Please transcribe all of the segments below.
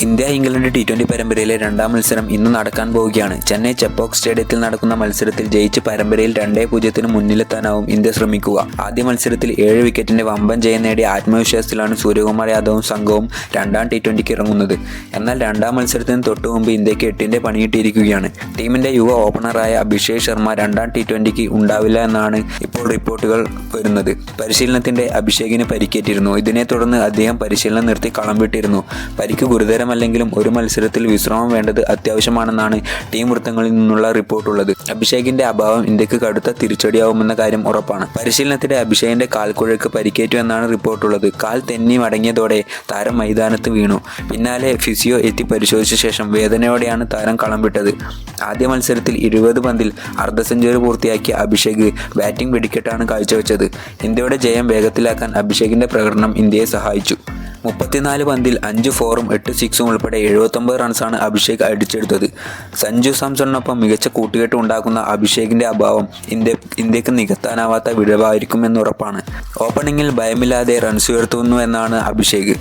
India England T twenty പരമ്പരയിലെ രണ്ടാം മത്സരം ഇന്ന് നടക്കാൻ പോവുകയാണ്. ചെന്നൈ ചെപ്പോക്ക് സ്റ്റേഡിയത്തിൽ നടക്കുന്ന മത്സരത്തിൽ ജയിച്ച് പരമ്പരയിൽ രണ്ടേ പൂജ്യത്തിന് മുന്നിലെത്താനാവും ഇന്ത്യ ശ്രമിക്കുക. ആദ്യ മത്സരത്തിൽ ഏഴ് വിക്കറ്റിന്റെ വമ്പൻ ജയം നേടിയ ആത്മവിശ്വാസത്തിലാണ് സൂര്യകുമാർ യാദവും സംഘവും രണ്ടാം ടി ട്വന്റിക്ക് ഇറങ്ങുന്നത്. എന്നാൽ രണ്ടാം മത്സരത്തിന് തൊട്ടു മുമ്പ് ഇന്ത്യയ്ക്ക് എട്ടിന്റെ പണിയിട്ടിരിക്കുകയാണ് ടീമിന്റെ യുവ ഓപ്പണറായ അഭിഷേക് ശർമ്മ രണ്ടാം ടി ട്വന്റിക്ക് ഉണ്ടാവില്ല എന്നാണ് ഇപ്പോൾ റിപ്പോർട്ടുകൾ വരുന്നത്. പരിശീലനത്തിന്റെ അഭിഷേകിന് പരിക്കേറ്റിരുന്നു. ഇതിനെ തുടർന്ന് അദ്ദേഹം പരിശീലനം നിർത്തി കളം വിട്ടിരുന്നു. പരിക്ക് ഗുരുതരമല്ലെങ്കിലും ഒരു മത്സരത്തിൽ വിശ്രമം വേണ്ടത് അത്യാവശ്യമാണെന്നാണ് ടീം വൃത്തങ്ങളിൽ നിന്നുള്ള റിപ്പോർട്ടുള്ളത് അഭിഷേകിന്റെ അഭാവം ഇന്ത്യയ്ക്ക് കടുത്ത തിരിച്ചടിയാവുമെന്ന കാര്യം ഉറപ്പാണ്. പരിശീലനത്തിലെ അഭിഷേകിന്റെ കാൽക്കുഴക്ക് പരിക്കേറ്റു എന്നാണ് റിപ്പോർട്ടുള്ളത് കാൽ തെന്നി മടങ്ങിയതോടെ താരം മൈതാനത്ത് വീണു. പിന്നാലെ ഫിസിയോ എത്തി പരിശോധിച്ച ശേഷം വേദനയോടെയാണ് താരം കളം വിട്ടത് ആദ്യ മത്സരത്തിൽ ഇരുപത് പന്തിൽ അർദ്ധ സെഞ്ചുറി പൂർത്തിയാക്കിയ അഭിഷേക് ബാറ്റിംഗ് വെടിക്കെട്ടാണ് കാഴ്ചവെച്ചത്. ഇന്ത്യയുടെ ജയം വേഗത്തിലാക്കാൻ അഭിഷേകിന്റെ പ്രകടനം ഇന്ത്യയെ സഹായിച്ചു. മുപ്പത്തിനാല് പന്തിൽ അഞ്ച് ഫോറും എട്ട് സിക്സും ഉൾപ്പെടെ എഴുപത്തൊമ്പത് റൺസാണ് അഭിഷേക് അടിച്ചെടുത്തത്. സഞ്ജു സാംസണിനൊപ്പം മികച്ച കൂട്ടുകെട്ട് ഉണ്ടാക്കുന്ന അഭിഷേകിന്റെ അഭാവം ഇന്ത്യ ഇന്ത്യയ്ക്ക് നികത്താനാവാത്ത വിടവായിരിക്കുമെന്ന് ഉറപ്പാണ്. ഓപ്പണിംഗിൽ ഭയമില്ലാതെ റൺസ് ഉയർത്തുന്നു എന്നാണ് അഭിഷേക്.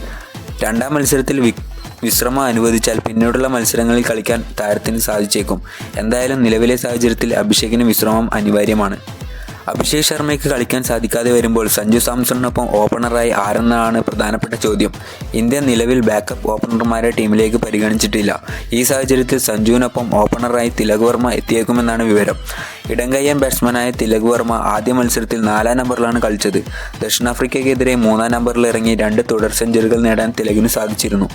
രണ്ടാം മത്സരത്തിൽ വിക് വിശ്രമം അനുവദിച്ചാൽ പിന്നീടുള്ള മത്സരങ്ങളിൽ കളിക്കാൻ താരത്തിന് സാധിച്ചേക്കും. എന്തായാലും നിലവിലെ സാഹചര്യത്തിൽ അഭിഷേകിന് വിശ്രമം അനിവാര്യമാണ്. അഭിഷേക് ശർമ്മയ്ക്ക് കളിക്കാൻ സാധിക്കാതെ വരുമ്പോൾ സഞ്ജു സാംസണിനൊപ്പം ഓപ്പണറായി ആരെന്നാണ് പ്രധാനപ്പെട്ട ചോദ്യം. ഇന്ത്യ നിലവിൽ ബാക്കപ്പ് ഓപ്പണർമാരെ ടീമിലേക്ക് പരിഗണിച്ചിട്ടില്ല. ഈ സാഹചര്യത്തിൽ സഞ്ജുവിനൊപ്പം ഓപ്പണറായി തിലക് വർമ്മ എത്തിയേക്കുമെന്നാണ് വിവരം. ഇടങ്കയ്യൻ ബാറ്റ്സ്മാനായ തിലക് വർമ്മ ആദ്യ മത്സരത്തിൽ നാലാം നമ്പറിലാണ് കളിച്ചത്. ദക്ഷിണാഫ്രിക്കയ്ക്കെതിരെ മൂന്നാം നമ്പറിൽ ഇറങ്ങി രണ്ട് തുടർ സെഞ്ചുറികൾ നേടാൻ തിലകിന് സാധിച്ചിരുന്നു.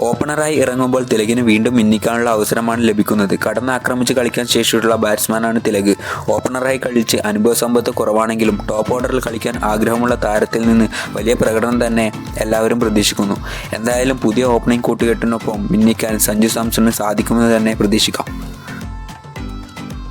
ഓപ്പണറായി ഇറങ്ങുമ്പോൾ തിലകിന് വീണ്ടും മിന്നിക്കാനുള്ള അവസരമാണ് ലഭിക്കുന്നത്. കടന്നാക്രമിച്ച് കളിക്കാൻ ശേഷിയുള്ള ബാറ്റ്സ്മാനാണ് തിലക്. ഓപ്പണറായി കളിച്ച് അനുഭവ സമ്പത്ത് കുറവാണെങ്കിലും ടോപ്പ് ഓർഡറിൽ കളിക്കാൻ ആഗ്രഹമുള്ള താരത്തിൽ നിന്ന് വലിയ പ്രകടനം തന്നെ എല്ലാവരും പ്രതീക്ഷിക്കുന്നു. എന്തായാലും പുതിയ ഓപ്പണിംഗ് കൂട്ടുകെട്ടിനൊപ്പം മിന്നിക്കാൻ സഞ്ജു സാംസണിന് സാധിക്കുമെന്ന് തന്നെ പ്രതീക്ഷിക്കാം.